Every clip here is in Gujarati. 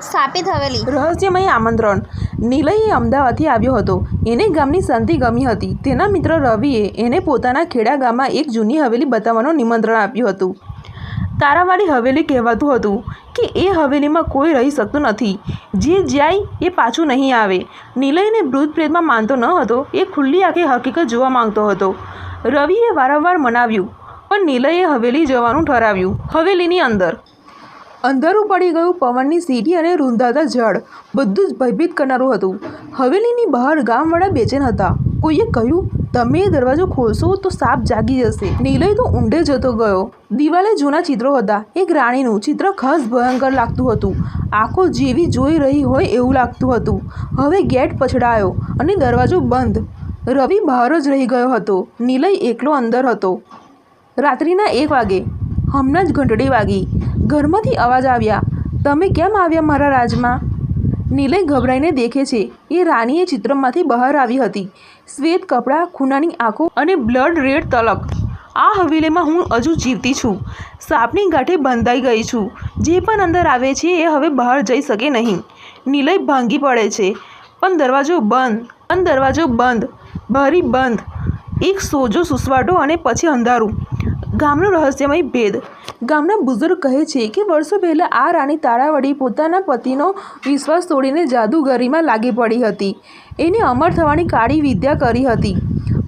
સ્થાપિત હવેલી. રહસ્યમય આમંત્રણ. નિલય અમદાવાદથી આવ્યો હતો. એને ગામની શાંતિ ગમી હતી. તેના મિત્ર રવિએ એને પોતાના ખેડા ગામમાં એક જૂની હવેલી બતાવવાનું નિમંત્રણ આપ્યું હતું. તારાવાળી હવેલી કહેવાતું હતું કે એ હવેલીમાં કોઈ રહી શકતું નથી. જે જાય એ પાછું નહીં આવે. નિલયને ભૂત પ્રેતમાં માનતો ન હતો. એ ખુલ્લી આંખે હકીકત જોવા માંગતો હતો. રવિએ વારંવાર મનાવ્યું, પણ નિલયે હવેલી જવાનું ઠરાવ્યું. હવેલીની અંદર અંધારું પડી ગયું પવનની સીટી અને રૂંધાતા ઝાડ બધું જ ભયભીત કરનારું હતું. હવેલીની બહાર ગામવાળા બેચેન હતા. કોઈએ કહ્યું, તમે દરવાજો ખોલશો તો સાપ જાગી જશે. નિલય તો ઊંડે જતો ગયો. દિવાલે જૂના ચિત્રો હતા. એક રાણીનું ચિત્ર ખાસ ભયંકર લાગતું હતું. આંખો જેવી જોઈ રહી હોય એવું લાગતું હતું. હવે ગેટ પછડાયો અને દરવાજો બંધ. રવિ બહાર જ રહી ગયો હતો. નિલય એકલો અંદર હતો. રાત્રિના એક વાગે હમણાં જ ઘંટડી વાગી. ઘરમાંથી અવાજ આવ્યા, તમે કેમ આવ્યા મારા રાજમાં? નિલય ગભરાઈને દેખે છે, એ રાણીએ ચિત્રમાંથી બહાર આવી હતી. શ્વેત કપડાં, ખૂનાની આંખો અને બ્લડ રેડ તલક. આ હવેલીમાં હું હજુ જીવતી છું. સાપની ગાંઠે બંધાઈ ગઈ છું. જે પણ અંદર આવે છે એ હવે બહાર જઈ શકે નહીં. નિલય ભાંગી પડે છે, પણ દરવાજો બંધ, પણ દરવાજો બંધ, ભારી બંધ. એક સોજો સુસવાટો અને પછી અંધારું. ગામનો રહસ્યમય ભેદ. ગામના બુઝુર્ગ કહે છે કે વર્ષો પહેલાં આ રાણી તારાવડી પોતાના પતિનો વિશ્વાસ તોડીને જાદુગરીમાં લાગી પડી હતી. એને અમર થવાની કાળી વિદ્યા કરી હતી.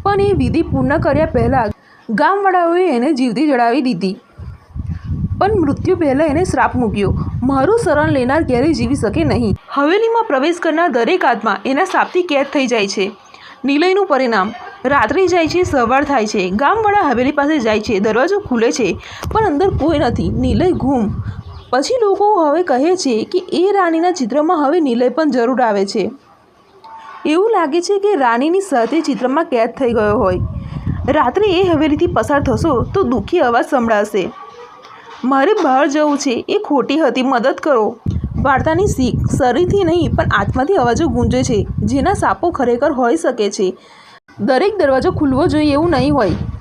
પણ એ વિધિ પૂર્ણ કર્યા પહેલાં ગામવાળાઓએ એને જીવતી જડાવી દીધી. પણ મૃત્યુ પહેલાં એને શ્રાપ મૂક્યો. મારું શરણ લેનાર ક્યારેય જીવી શકે નહીં. હવેલીમાં પ્રવેશ કરનાર દરેક આત્મા એના શ્રાપથી કેદ થઈ જાય છે. નિલયનું પરિણામ. રાત્રે જાય છે, સવાર થાય છે. ગામવાળા હવેલી પાસે જાય છે. દરવાજો ખુલે છે, પણ અંદર કોઈ નથી. નિલય ગુમ. પછી લોકો હવે કહે છે કે એ રાણીના ચિત્રમાં હવે નિલય પણ જરૂર આવે છે. એવું લાગે છે કે રાણીની સાથે ચિત્રમાં કેદ થઈ ગયો હોય. રાત્રે એ હવેલીથી પસાર થશો તો દુઃખી અવાજ સંભળાશે. મારે બહાર જવું છે. એ ખોટી હતી. મદદ કરો. વાર્તાની શીખ શરીરથી નહીં, પણ આત્માથી અવાજો ગુંજે છે. જેના સાપો ખરેખર હોઈ શકે છે. દરેક દરવાજો ખુલવો જોઈએ એવું નહીં હોય.